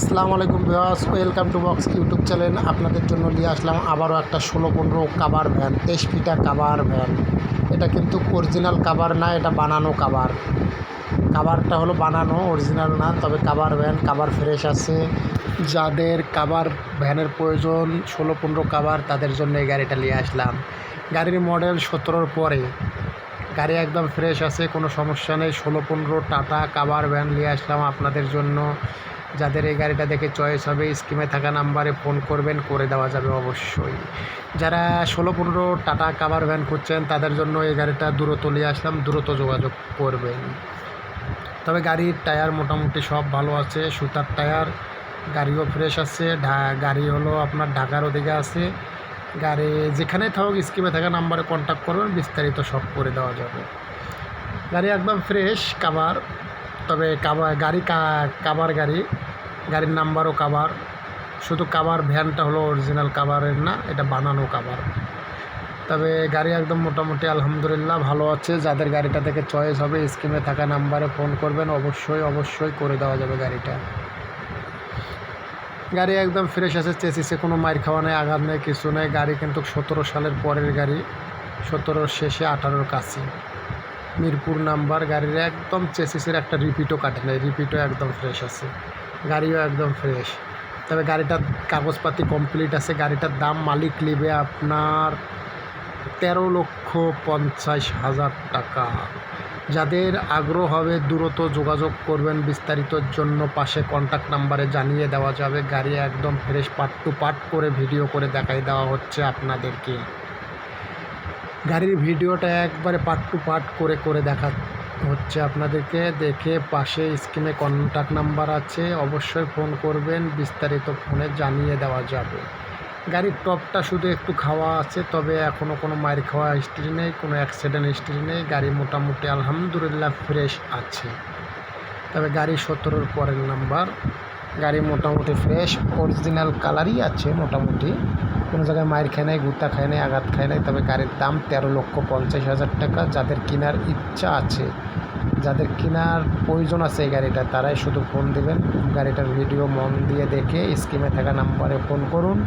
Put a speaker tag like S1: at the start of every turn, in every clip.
S1: আসসালামু আলাইকুম viewers welcome to box YouTube channel. আপনাদের জন্য নিয়ে আসলাম আবারও একটা ষোলো পনেরো কাবার ভ্যান, তেইশ ফিটা কাবার ভ্যান। এটা কিন্তু অরিজিনাল কাবার না, এটা বানানো কাবার। কাবারটা হলো বানানো অরিজিনাল না, তবে কাবার ভ্যান, কাবার ফ্রেশ আছে। যাদের কাবার ভ্যানের প্রয়োজন, ষোলো পনেরো কাবার, তাদের জন্য এই গাড়িটা নিয়ে আসলাম। গাড়ির মডেল সতেরোর পরে। গাড়ি একদম ফ্রেশ আছে, কোনো সমস্যা নেই। ষোলো, পনেরো টাটা কাবার ভ্যান নিয়ে আসলাম আপনাদের জন্য। যাদের এই গাড়িটা দেখে চয়েস হবে স্কিমে থাকা নাম্বারে ফোন করবেন, করে দেওয়া যাবে অবশ্যই। যারা ষোলো, পনেরো টাটা কাবার ভ্যান খুঁজছেন, তাদের জন্য এই গাড়িটা দ্রুত নিয়ে আসলাম, দ্রুত যোগাযোগ করবেন। তবে গাড়ির টায়ার মোটামুটি সব ভালো আছে, সুতার টায়ার গাড়িও ফ্রেশ আছে গাড়ি হলো আপনার ঢাকার ওদিকে আছে। গাড়ি যেখানে থাকুক স্কিমে থাকা নাম্বারে কন্ট্যাক্ট করবেন, বিস্তারিত সব করে দেওয়া যাবে। গাড়ি একদম ফ্রেশ কাবার তবে কাবার গাড়ি কাবার গাড়ি। গাড়ির নাম্বারও কাবার শুধু কাবার ভ্যানটা হলো অরিজিনাল কাবারের না, এটা বানানো কাবার তবে গাড়ি একদম মোটামুটি আলহামদুলিল্লাহ ভালো আছে। যাদের গাড়িটা থেকে চয়েস হবে স্কিমে থাকা নাম্বারে ফোন করবেন, অবশ্যই অবশ্যই করে দেওয়া যাবে গাড়িটা। গাড়ি একদম ফ্রেশ আছে চেসিসে কোনো মাইর খাওয়া নেই, আঘাত নেই, কিছু নেই। গাড়ি কিন্তু সতেরো সালের পরের গাড়ি, সতেরোর শেষে আঠারোর কাছে। মিরপুর নাম্বার, গাড়ির একদম চেসিসের একটা রিপিটও কাটে নেই রিপিটও একদম ফ্রেশ আছে। গাড়িও একদম ফ্রেশ তবে গাড়িটার কাগজপাতি কমপ্লিট আছে, গাড়িটার দাম মালিক নেবে আপনার তেরো লক্ষ পঞ্চাশ হাজার টাকা। যাদের আগ্রহ হবে দ্রুত যোগাযোগ করবেন বিস্তারিতর জন্য পাশে কন্ট্যাক্ট নাম্বারে জানিয়ে দেওয়া যাবে। গাড়ি একদম ফ্রেশ পার্ট টু পার্ট করে ভিডিও করে দেখাই দেওয়া হচ্ছে আপনাদেরকে। গাড়ির ভিডিওটা একবারে পার্ট টু পার্ট করে করে দেখা হচ্ছে আপনাদেরকে। দেখে পাশে স্ক্রিনে কন্ট্যাক্ট নাম্বার আছে। অবশ্যই ফোন করবেন। বিস্তারিত ফোনে জানিয়ে দেওয়া যাবে। গাড়ির টপটা শুধু একটু খাওয়া আছে, তবে এখনও কোনো মায়ের খাওয়া হিস্ট্রি নেই, কোনো অ্যাক্সিডেন্ট হিস্ট্রি নেই, গাড়ি মোটামুটি আলহামদুলিল্লাহ ফ্রেশ আছে। তবে গাড়ি সতেরোর পরের নাম্বার গাড়ি মোটামুটি ফ্রেশ অরিজিনাল কালারই আছে মোটামুটি। কোনো জায়গায় মায়ের খায় নাই, গুতা খায় নাই, আঘাত খায় নাই, তবে গাড়ির দাম তেরো লক্ষ পঞ্চাশ হাজার টাকা, যাদের কেনার ইচ্ছা আছে। যাদের কেনার প্রয়োজন আছে এই গাড়িটা, তারাই শুধু ফোন দেবেন। গাড়িটার ভিডিও মন দিয়ে দেখে স্কিমে থাকা নাম্বারে ফোন করুন।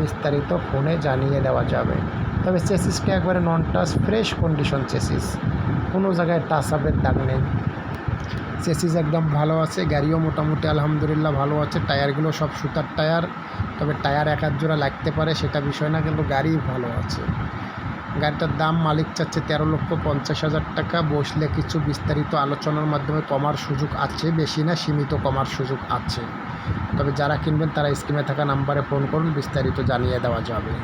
S1: বিস্তারিত ফোনে জানিয়ে দেওয়া যাবে। তবে চেসিসটা একবারে non touch fresh condition chassis কোনো জায়গায় টাচ আপের দাগ নেই। চেসিস একদম ভালো আছে, গাড়িও মোটামুটি আলহামদুলিল্লাহ ভালো আছে। টায়ারগুলো সব সুতার টায়ার। তবে টায়ার এক জোড়া লাগতে পারে, সেটা বিষয় না, কিন্তু গাড়ি ভালো আছে। গাড়িটার দাম মালিক চাচ্ছে তেরো লক্ষ পঞ্চাশ হাজার টাকা। বসলে কিছু বিস্তারিত আলোচনার মাধ্যমে কমার সুযোগ আছে, বেশি না, সীমিত কমার সুযোগ আছে। তবে যারা কিনবেন তারা স্কিমে থাকা নাম্বারে ফোন করুন, বিস্তারিত জানিয়ে দেওয়া যাবে।